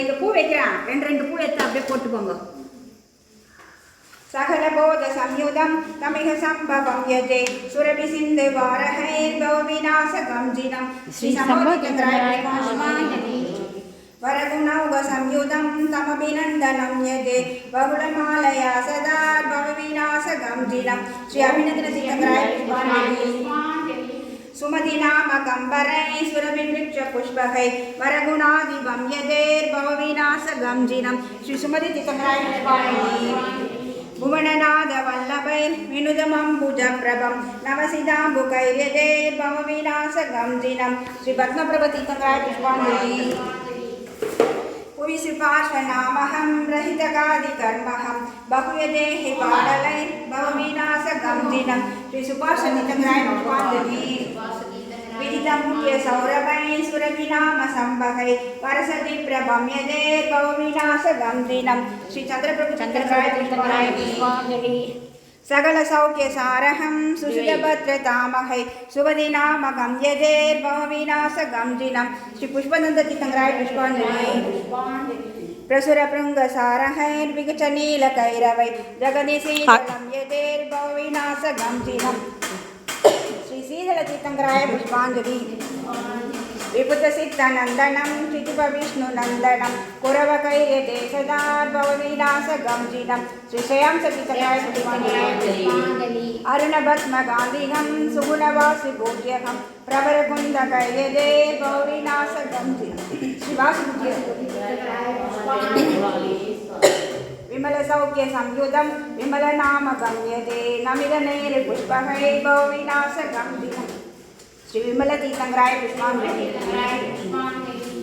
இங்க பூ வைக்கிறான் ரெண்டு ரெண்டு பூ எடுத்து அப்படியே போட்டுக்கோங்க சகலபோத சம்யுதம் தமிக சம்பவம் யஜே சுரபி சிந்து வாரகை கோவிநாசகம் ஜினம் ஸ்ரீ சம்போதி சந்திராய கோஷ்மா संयुधं तमभिनन्दनं यजे बहुलमालया सदा भवविनाशगं जिनं श्री अभिनन्दनसिद्धराय सुमतिनामकम्बरै सुरभिवृक्षपुष्पकै वरगुणादिवं यदेर्भवविनाशगं जिनं श्री सुमतिचितकराय भुवननादवल्लभैर् विनुदमम्बुजप्रभं नवसिदाम्बुकैर्यदेर्भवविनाशगं जिनं श्रीपद्मप्रभतीतकराय पुष्पाञ्जलि पुविसुपार्श्वनामहं रहितकादिकर्महं। बहुयदेहि पाडलैर्भवविनाशगं जिनं श्रीसुपार्श्वतीतकराय पुष्पाञ्जलि विदितमुख्य सौरभै सुरभिनाम सम्भगै परसति प्रभं यदेर्भवविनाशगं दिनं श्रीचन्द्रप्रभु चन्द्रकाय पुष्पराय सकलसौख्यसारहं सुषुतभद्रतामहै सुवदिनामकं यजेर्भवविनाशगम्जिनं श्रीपुष्पनन्दति कङ्ग्राय पुष्पाञ्जलि प्रसुरभृङ्गसारहैर्विगचनीलकैरवै जगदीशीतलं यजेर्भवविनाशगम्जिनं श्रीशीतलतीतङ्कराय पुष्पाञ्जलि विपुतसिद्धनन्दनं श्रुतिपविष्णुनन्दनं कुरवकैर्यते सदा भवविनाशगम्जिनं श्रीशयां सचितकायसुकुमाङ्गली अरुणभस्मगान्धिघं सुगुणवासिभोग्यघं प्रवरकुन्दकैलदे गौरीनासकं विमलसौख्य संयुतं विमलनाम गम्यते नमिदनेरपुष्पहै गौरीनासकं श्रीविमलतीसङ्ग्राय पुष्पाङ्गली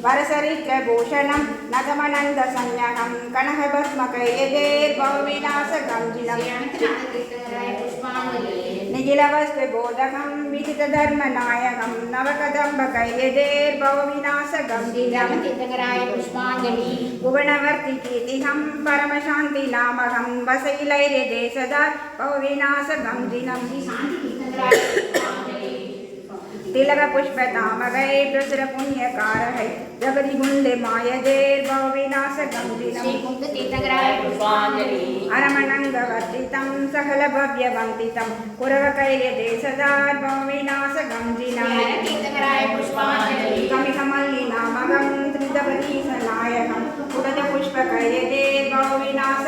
वरसरिष्टभूषणं नगमनन्दसंज्ञहं कणहभस्मकैर्भवविनाशगम्जिलम् निखिलवस्तुबोधकं विजितधर्मनायकं नवकदम्बकैर्यदेर्भवविनाशगम्जिलमतितकराय पुष्पाञ्जलि भुवनवर्तिकीर्तिहं परमशान्तिनामहं वसैलैर्यदे सदा भवविनाशगम्जिलम् తిలక పుష్పతామగై ప్రసుర పుణ్యకారహై జగది గుండె మాయదేర్భవ వినాశగం దినం శ్రీ కుంద తీర్థగరాయ పుష్పాంజలి అరమణంగవర్జితం సకల భవ్యవంతితం కురవకైర్యదే సదార్భవ వినాశగం దినం తీర్థగరాయ పుష్పాంజలి కమికమల్లి నామగం త్రిదవదీశ నాయకం పురద పుష్పకైర్యదే భవ వినాశగం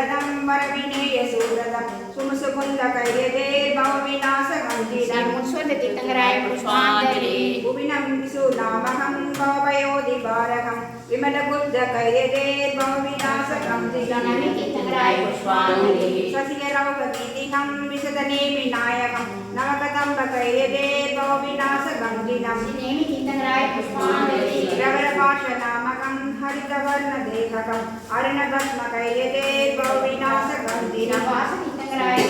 సురదం వరవినేయ సూరదం సుముసుకుంద కైదే భవ వినాశకం శ్రీరం ముస్వతి తంగరాయ పుష్పాంజలి భువినం విసు నామహం భవయోధి భారహం విమల బుద్ధ కైదే భవ వినాశకం శ్రీరం తంగరాయ పుష్పాంజలి స్వసియ రౌకీతిహం విశదనే వినాయకం నవకతం కైదే భవ రవర భాష నామ हरितवर्ण देहकम अर्णभस्मकैर्यते भवविनाशकं दीनवासनितङ्गराय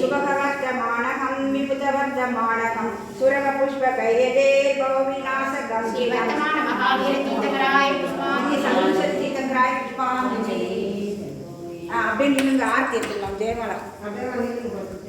शुभकवर्धमानकं विपुतवर्धमानकं सुरगपुष्पकैर्यते भवविनाशकं शिवमानमहावीरतीतङ्गराय पुष्पाणि संसत्तीतङ्गराय पुष्पाणि அப்படின்னு ஆர்த்தி எடுத்துக்கலாம் ஜெயமாலா